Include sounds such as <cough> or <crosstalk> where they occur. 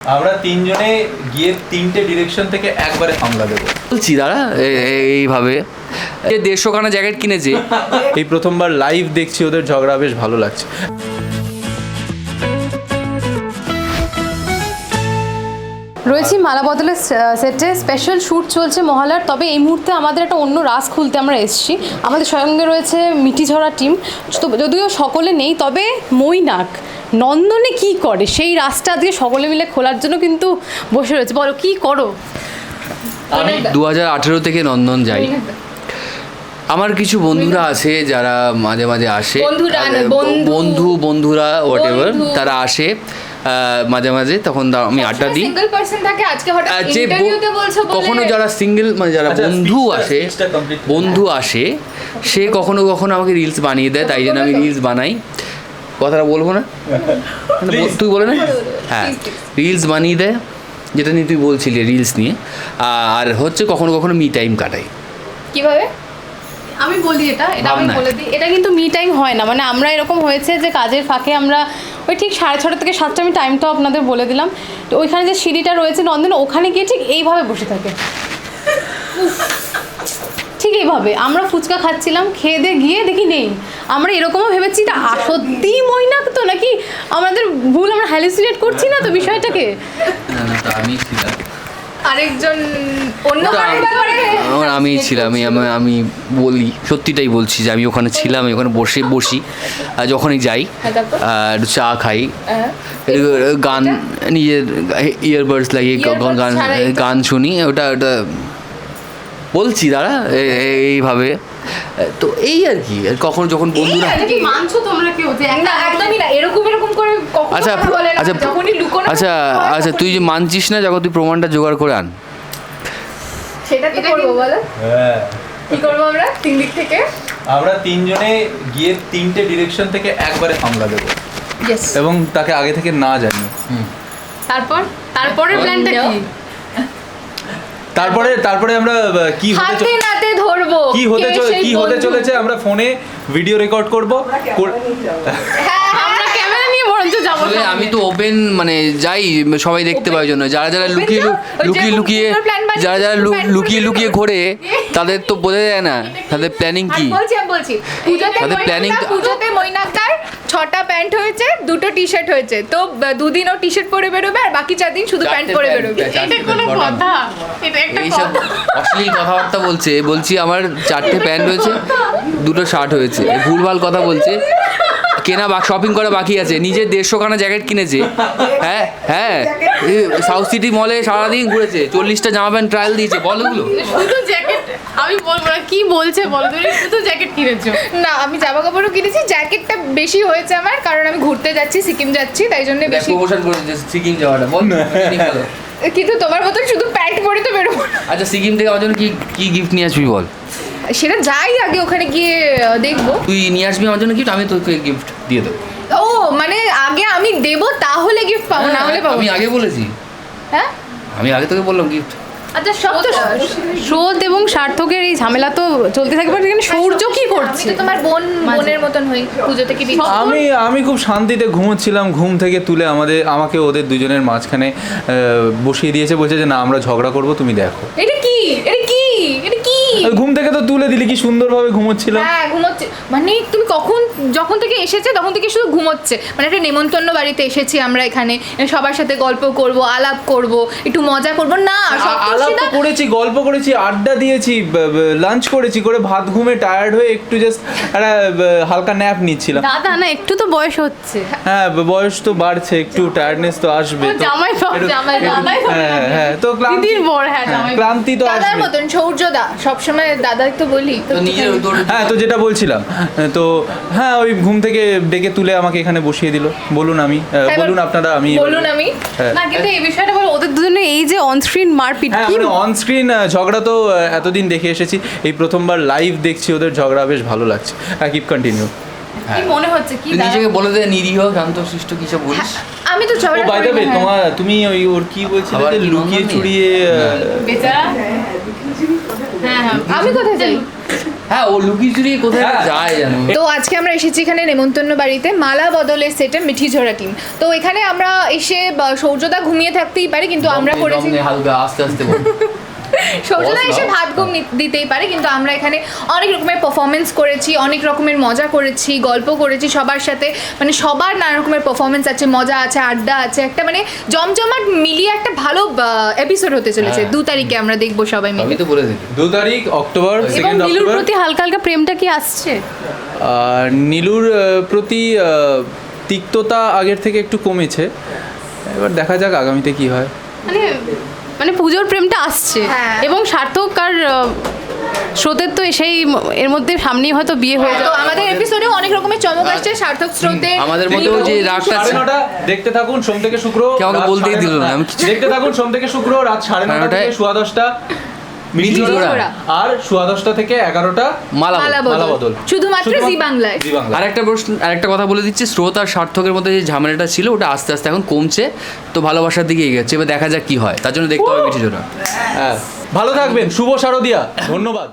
আমরা তিনজনে গিয়ে তিনটে ডিরেকশন থেকে একবারে হামলা দেবো। বলছি দাঁড়া এইভাবে। যে দেড়শো খানা জ্যাকেট কিনেছে। এই প্রথমবার লাইভ দেখছি ওদের ঝগড়া বেশ ভালো লাগছে। রয়েছি মালা বদলের সেটে। স্পেশাল শ্যুট চলছে মহালার। তবে এই মুহূর্তে আমাদের একটা অন্য রাস খুলতে আমরা এসেছি। আমাদের সঙ্গে রয়েছে মিটিঝরা টিম। তো যদিও সকলে নেই তবে মৈনাক নন্দনে কি করে? সেই রাসটা আজকে সকলে মিলে খোলার জন্য কিন্তু বসে রয়েছে। বলো কি করো? আমি দু হাজার আঠেরো থেকে নন্দন যাই। আমার কিছু বন্ধুরা আছে যারা মাঝে মাঝে আসে। না, বন্ধু। বন্ধু বন্ধুরা হোয়াট এভার তারা আসে। মাঝে মাঝে তখন আমি আড্ডা দিই। সিঙ্গেল পার্সন থাকে আজকে হঠাৎ আর যে ব- ইন্টারভিউতে বলছো বলে কখনো যারা সিঙ্গেল মানে যারা আচ্ছা, বন্ধু আসে। বন্ধু আসে সে কখনো কখনো আমাকে রিলস বানিয়ে দেয় তাই জন্য আমি রিলস বানাই। কথাটা বলব না? মানে তুই বলে না। হ্যাঁ রিলস বানিয়ে দেয় যেটা নিয়ে তুই বলছিলি রিলস নিয়ে। আর হচ্ছে কখনো কখনো মি টাইম কাটাই। কীভাবে? আমি বলি এটা এটা আমি বলে দিই। এটা কিন্তু মি টাইম হয় না। মানে আমরা এরকম হয়েছে যে কাজের ফাঁকে আমরা ওই ঠিক সাড়ে ছটা থেকে সাতটা আমি টাইমটাও আপনাদের বলে দিলাম। তো ওইখানে যে সিঁড়িটা রয়েছে নন্দন, ওখানে গিয়ে ঠিক এইভাবে বসে থাকে। ঠিক এইভাবে। আমরা ফুচকা খাচ্ছিলাম, খেয়ে দিয়ে গিয়ে দেখি নেই। আমরা এরকমও ভেবেছি এটা সত্যি মইনাক তো নাকি আমাদের ভুল, আমরা হ্যালুসিনেট করছি না তো বিষয়টাকে? না না, তা আমি ছিলাম। আরেকজন অন্য আমি ছিলাম আমি আমি- বলি সত্যিটাই বলছি যে আমি ওখানে ছিলাম আমি ওখানে বসে বসি। আর যখনই যাই হ্যাঁ, আর চা খাই। হ্যাঁ। গান নিজের ইয়ারবাডস লাগিয়ে গান গান শুনি ওটা ওটা বলছি দাঁড়া এইভাবে। তো এই আর কি আর কখন যখন বন্ধুরা মানছো তোমরা কেউ যে না একটা একদমই না এরকম এরকম করে কখনো আচ্ছা আচ্ছা আচ্ছা আচ্ছা তুই যে মানছিস না যখন তুই প্রমাণটা জোগাড় করে আন। সেটা তো করব বলো। হ্যাঁ। কি করব আমরা? তিন দিক থেকে? আমরা তিনজনে গিয়ে তিনটে ডিরেকশন থেকে একবারে হামলা দেবো। এবং তাকে আগে থেকে না জানি তারপর? তারপরের প্ল্যানটা কি? তারপরে তারপরে আমরা কি হতে হাতে নাতে ধরবো। কি হতে কে চলে সেই কি হতে চলেছে আমরা ফোনে ভিডিও রেকর্ড করব কর- হ্যাঁ আমরা ক্যামেরা নিয়ে বরঞ্চ যাব আসলে আমি তো ওপেন মানে যাই সবাই দেখতে পাওয়ার জন্য। যারা যারা লুকিয়ে লুকিয়ে লুকিয়ে যারা যারা লুকিয়ে লুকিয়ে ঘোরে তাদের তো বোঝা যায় না। তাদের প্ল্যানিং কি? বলছি আমি বলছি তাদের তো- পুজোতে মৈনাকদার ছটা প্যান্ট হয়েছে দুটো টি শার্ট হয়েছে। তো দুদিন ও টি শার্ট পরে বেরোবে আর বাকি চার দিন শুধু প্যান্ট পরে বেরোবে। এটা কোনো কথা। এটা একটা অশ্লীল কথাবার্তা বলছে। বলছি আমার চারটে প্যান্ট হয়েছে দুটো শার্ট হয়েছে। ভুলভাল কথা বলছে। কেনা বা শপিং করা বাকি আছে। নিজে দেড়শো খানা জ্যাকেট কিনেছে। হ্যাঁ হ্যাঁ। সাউথ সিটি মলে সারাদিন ঘুরেছে। চল্লিশটা জামা প্যান্ট ট্রায়াল দিয়েছে। বলো ওগুলো। শুধু জ্যাকেট আমি বলব না কি বলছে বলো তুমি? শুধু জ্যাকেট কিনেছো। না আমি জামা কাপড়ও কিনেছি। জ্যাকেটটা বেশি হয়েছে আমার কারণ আমি ঘুরতে যাচ্ছি সিকিম যাচ্ছি তাই জন্য বেশি প্রমোশন করেছে সিকিম যাওয়াটা। বল কিন্তু তোমার মতন শুধু প্যান্ট পরে তো বেরোবো আচ্ছা সিকিম থেকে আমার জন্য কি কি গিফট নিয়ে আসবি বল? সেটা যাই আগে ওখানে গিয়ে দেখব। তুই নিয়ে আসবি আমার জন্য গিফট আমি তোকে গিফট দিয়ে দেবো। ও মানে আগে আমি দেবো তাহলে গিফট পাবো না হলে পাবো আমি আগে বলেছি। হ্যাঁ? আমি আগে তোকে বললাম গিফট আচ্ছা সব তো স্রোত এবং সার্থকের এই ঝামেলা তো চলতে থাকবে এখানে সৌর্য কি করছে? তো তোমার বোন বোনের মতন হই পুজো থেকে আমি আমি খুব শান্তিতে ঘুমোচ্ছিলাম ঘুম থেকে তুলে আমাদের আমাকে ওদের দুজনের মাঝখানে বসিয়ে দিয়েছে বলছে যে না আমরা ঝগড়া করব তুমি দেখো। এটা কি? এটা কি? এটা কি? ঘুম থেকে তো তুলে দিলি কি সুন্দরভাবে ঘুমোচ্ছিলাম হ্যাঁ ঘুমোচ্ছে। মানে তুমি কখন যখন থেকে এসেছে তখন থেকে শুধু ঘুমোচ্ছে। মানে একটা নেমন্তন্ন বাড়িতে এসেছি আমরা এখানে। সবার সাথে গল্প করব আলাপ করব একটু মজা করব। না আলাপ করেছি গল্প করেছি আড্ডা দিয়েছি লাঞ্চ করেছি করে ভাত ঘুমে টায়ার্ড হয়ে একটু জাস্ট একটা হালকা ন্যাপ নিচ্ছিলাম। দাদা না একটু তো বয়স হচ্ছে। হ্যাঁ বয়স তো বাড়ছে একটু টায়ার্ডনেস তো আসবে তো জামাই বাবু, জামাই জামাই হ্যাঁ হ্যাঁ তো ক্লান্তি দিদির বর হ্যাঁ হ্যাঁ, জামাই ক্লান্তি তো দাদার আসবে। মতন সৌর্যদা সবসময় দাদাই তো বলি তো হ্যাঁ তো যেটা বলছিলাম তো হ্যাঁ ওই ঘুম থেকে ডেকে তুলে আমাকে এখানে বসিয়ে দিল। বলুন আমি হ্যাঁ, বলুন আপনারা আমি বলুন আমি। হ্যাঁ। না কিন্তু এই বিষয়টা বলো ওদের দুজনে এই যে অন স্ক্রিন মারপিট হ্যাঁ কি মানে অন স্ক্রিন ঝগড়া তো এতদিন দেখে এসেছি। এই প্রথমবার লাইভ দেখছি ওদের ঝগড়া বেশ ভালো লাগছে। হ্যাঁ কিপ কন্টিনিউ কি মনে হচ্ছে কি নিজেকে বলে দে নিরীহ শান্ত শিষ্ট কিছু বলিস? আমি তো ঝগড়া বাই দ্য হ্যাঁ। তোমার তুমি ওই ওর কি বলছিলে লুকিয়ে? চুরিয়ে বেচারা? হ্যাঁ হ্যাঁ। আমি কোথায় যাই? হ্যাঁ ও লুকিচুরি কোথায় হ্যাঁ। যায় জানো তো আজকে আমরা এসেছি এখানে নেমন্তন্ন বাড়িতে মালা বদলের সেটে মিঠি ঝরা টিম তো এখানে আমরা এসে বা, সৌর্যদা ঘুমিয়ে থাকতেই পারি কিন্তু আমরা করেছি হালকা আস্তে আস্তে <laughs> বল এসে ভাত ঘুম নি- দিতেই পারে কিন্তু আমরা এখানে অনেক রকমের পারফরমেন্স করেছি অনেক রকমের মজা করেছি গল্প করেছি সবার সাথে মানে সবার নানা রকমের পারফরমেন্স আছে মজা আছে আড্ডা আছে একটা মানে জমজমাট মিলিয়ে একটা ভালো এপিসোড হতে চলেছে। হ্যাঁ। দু তারিখে আমরা দেখব সবাই মিলে। আমি তো বলে দিই দু তারিখ অক্টোবর এবং নীলুর প্রতি হালকা হালকা প্রেমটা কি আসছে? আর নীলুর প্রতি তিক্ততা আগের থেকে একটু কমেছে। এবার দেখা যাক আগামীতে কি হয়। মানে মানে পুজোর প্রেমটা আসছে। হ্যাঁ। এবং সার্থক আর স্রোতের তো সেই এর মধ্যে সামনেই হয়তো বিয়ে হয়ে তো যাবে। আমাদের এপিসোডে অনেক রকমের চমক আসছে সার্থক স্রোতে আমাদের মধ্যেও যে রাগটা আছে। দেখতে থাকুন সোম থেকে শুক্র কেউ রাত বলতেই সাড়ে দিল না, আমি দেখতে থাকুন সোম থেকে শুক্র রাত সাড়ে নটা থেকে সোয়া দশটা। ঝোড়া। আর সোয়া দশটা থেকে এগারোটা মালা বদল শুধুমাত্র জি বাংলায়। আর একটা প্রশ্ন আর একটা কথা বলে দিচ্ছি স্রোত আর সার্থকের মধ্যে যে ঝামেলাটা ছিল ওটা আস্তে আস্তে এখন কমছে তো ভালোবাসার দিকে এগিয়েছে এবার দেখা যাক কি হয়। তার জন্য দেখতে হবে মিঠি জোড়া হ্যাঁ। ভালো থাকবেন শুভ শারদিয়া। ধন্যবাদ।